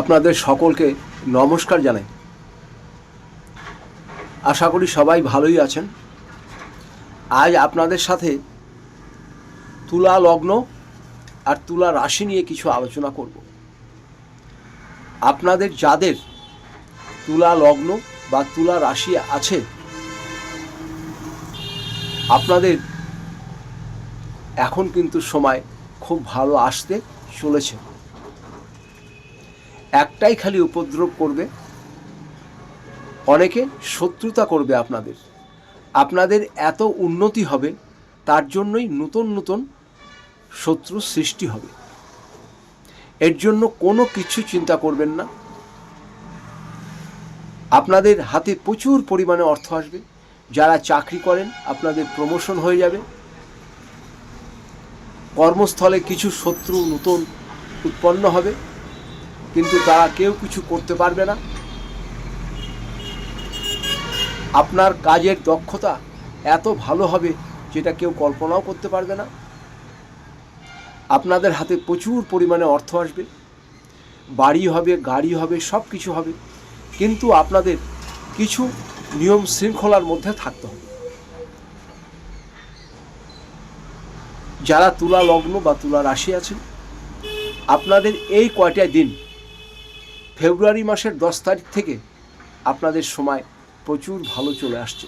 আপনাদের সকলকে নমস্কার জানাই। আশা করি সবাই ভালোই আছেন। আজ আপনাদের সাথে তুলা লগ্ন আর তুলা রাশি নিয়ে কিছু আলোচনা করব। আপনাদের যাদের তুলা লগ্ন বা তুলা রাশি আছে, আপনাদের এখন কিন্তু সময় খুব ভালো আসতে চলেছে। একটাই খালি উপদ্রব করবে। অনেকে শত্রুতা করবে আপনাদের। আপনাদের এত উন্নতি হবে, তার জন্যই নতুন নতুন শত্রু সৃষ্টি হবে। এর জন্য কোনো কিছু চিন্তা করবেন না। আপনাদের হাতে প্রচুর পরিমাণে অর্থ আসবে। যারা চাকরি করেন, আপনাদের প্রমোশন হয়ে যাবে। কর্মস্থলে কিছু শত্রু নতুন উৎপন্ন হবে। কিন্তু তারা কেউ কিছু করতে পারবে না। আপনার কাজের দক্ষতা এত ভালো হবে যেটা কেউ কল্পনাও করতে পারবে না। আপনাদের হাতে প্রচুর পরিমাণে অর্থ আসবে। বাড়ি হবে, গাড়ি হবে সব কিছু হবে। কিন্তু আপনাদের কিছু নিয়ম শৃঙ্খলার মধ্যে থাকতে হবে। যারা তুলা লগ্ন বা তুলা রাশি আছেন, আপনাদের এই কয়টা দিন ফেব্রুয়ারি মাসের দশ তারিখ থেকে আপনাদের সময় প্রচুর ভালো চলে আসছে।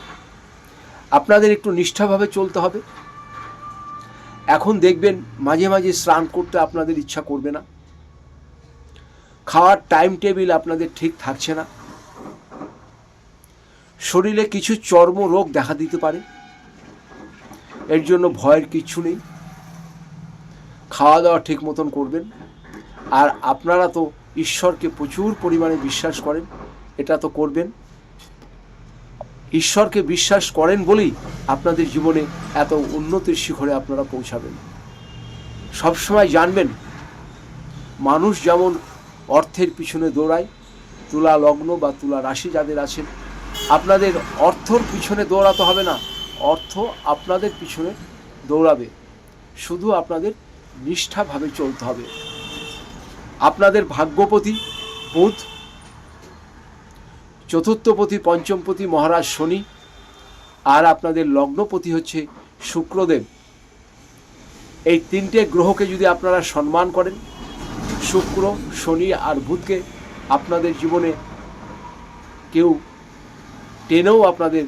আপনাদের একটু নিষ্ঠাভাবে চলতে হবে। এখন দেখবেন মাঝে মাঝে স্নান করতে আপনাদের ইচ্ছা করবে না। খাওয়ার টাইম টেবিল আপনাদের ঠিক থাকছে না। শরীরে কিছু চর্ম রোগ দেখা দিতে পারে। এর জন্য ভয়ের কিচ্ছু নেই। খাওয়া দাওয়া ঠিক মতন করবেন। আর আপনারা তো ঈশ্বরকে প্রচুর পরিমাণে বিশ্বাস করেন, এটা তো করবেন। ঈশ্বরকে বিশ্বাস করেন বলেই আপনাদের জীবনে এত উন্নতির শিখরে আপনারা পৌঁছাবেন। সবসময় জানবেন, মানুষ যেমন অর্থের পিছনে দৌড়ায়, তুলা লগ্ন বা তুলা রাশি যাদের আছেন, আপনাদের অর্থর পিছনে দৌড়াতে হবে না, অর্থ আপনাদের পিছনে দৌড়াবে। শুধু আপনাদের নিষ্ঠাভাবে চলতে হবে। আপনাদের ভাগ্যপতি বুধ, চতুর্থপতি, পঞ্চমপতি মহারাজ শনি, আর আপনাদের লগ্নপতি হচ্ছে শুক্রদেব। এই তিনটে গ্রহকে যদি আপনারা সম্মান করেন, শুক্র, শনি আর বুধকে আপনাদের জীবনে কেউ টেনেও আপনাদের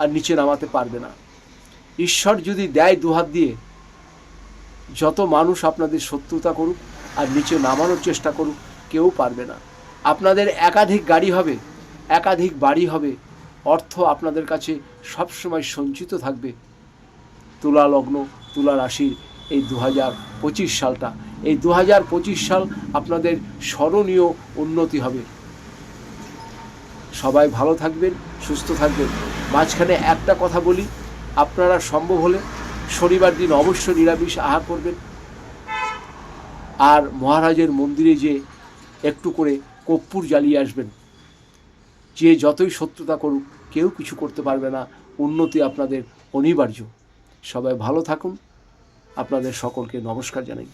আর নিচে নামাতে পারবে না। ঈশ্বর যদি দেয় দুহাত দিয়ে, যত মানুষ আপনাদের শত্রুতা করুক আর নিচে নামানোর চেষ্টা করুক, কেউ পারবে না। আপনাদের একাধিক গাড়ি হবে, একাধিক বাড়ি হবে, অর্থ আপনাদের কাছে সবসময় সঞ্চিত থাকবে। তুলা লগ্ন, তুলা রাশির এই দু হাজার পঁচিশ সালটা, এই দু হাজার পঁচিশ সাল আপনাদের স্মরণীয় উন্নতি হবে। সবাই ভালো থাকবেন, সুস্থ থাকবেন। মাঝখানে একটা কথা বলি, আপনারা সম্ভব হলে শনিবার দিন অবশ্যই নিরামিষ আহার করবেন। আর মহারাজের মন্দিরে যে একটু করে কর্পূর জ্বালিয়ে আসবেন, যে যতই শত্রুতা করুক, কেউ কিছু করতে পারবে না। উন্নতি আপনাদের অনিবার্য। সবাই ভালো থাকুন। আপনাদের সকলকে নমস্কার জানাই।